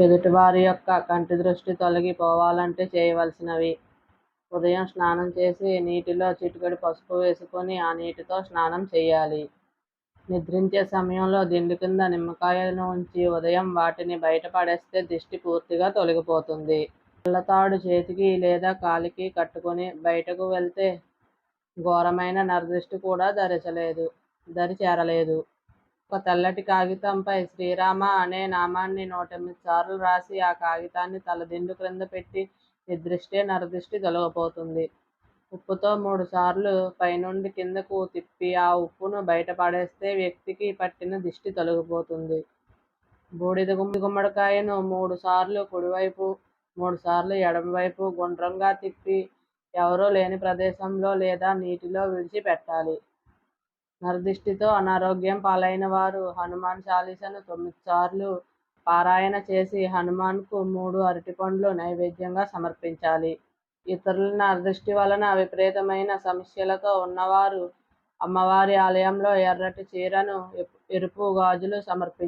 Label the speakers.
Speaker 1: ఎదుటివారి యొక్క కంటి దృష్టి తొలగిపోవాలంటే చేయవలసినవి. ఉదయం స్నానం చేసి నీటిలో చిటికడి పసుపు వేసుకొని ఆ నీటితో స్నానం చేయాలి. నిద్రించే సమయంలో దిండు కింద నిమ్మకాయలను ఉంచి ఉదయం వాటిని బయటపడేస్తే దిష్టి పూర్తిగా తొలగిపోతుంది. పిల్లతాడు చేతికి లేదా కాలికి కట్టుకొని బయటకు వెళ్తే ఘోరమైన నరదృష్టి కూడా ధరించలేదు దరి చేరలేదు ఒక తెల్లటి కాగితంపై శ్రీరామ అనే నామాన్ని నూటెనిమిది సార్లు రాసి ఆ కాగితాన్ని తలదిండు క్రింద పెట్టి నిద్రిస్తే నరదృష్టి తొలగిపోతుంది ఉప్పుతో మూడు సార్లు పైనుండి కిందకు తిప్పి ఆ ఉప్పును బయట పడేస్తే వ్యక్తికి పట్టిన దిష్టి తొలగిపోతుంది. బూడిద గుమ్మి గుమ్మడికాయను మూడు సార్లు కుడివైపు మూడు సార్లు ఎడమవైపు గుండ్రంగా తిప్పి ఎవరూ లేని ప్రదేశంలో లేదా నీటిలో విడిచి పెట్టాలి నరదిష్టితో అనారోగ్యం పాలైన వారు హనుమాన్ చాలీసాను తొమ్మిది సార్లు పారాయణ చేసి హనుమాన్కు మూడు అరటిపండ్లు నైవేద్యంగా సమర్పించాలి. ఇతరుల నరదృష్టి వలన విపరీతమైన సమస్యలతో ఉన్నవారు అమ్మవారి ఆలయంలో ఎర్రటి చీరను ఎరుపు గాజులు సమర్పించాలి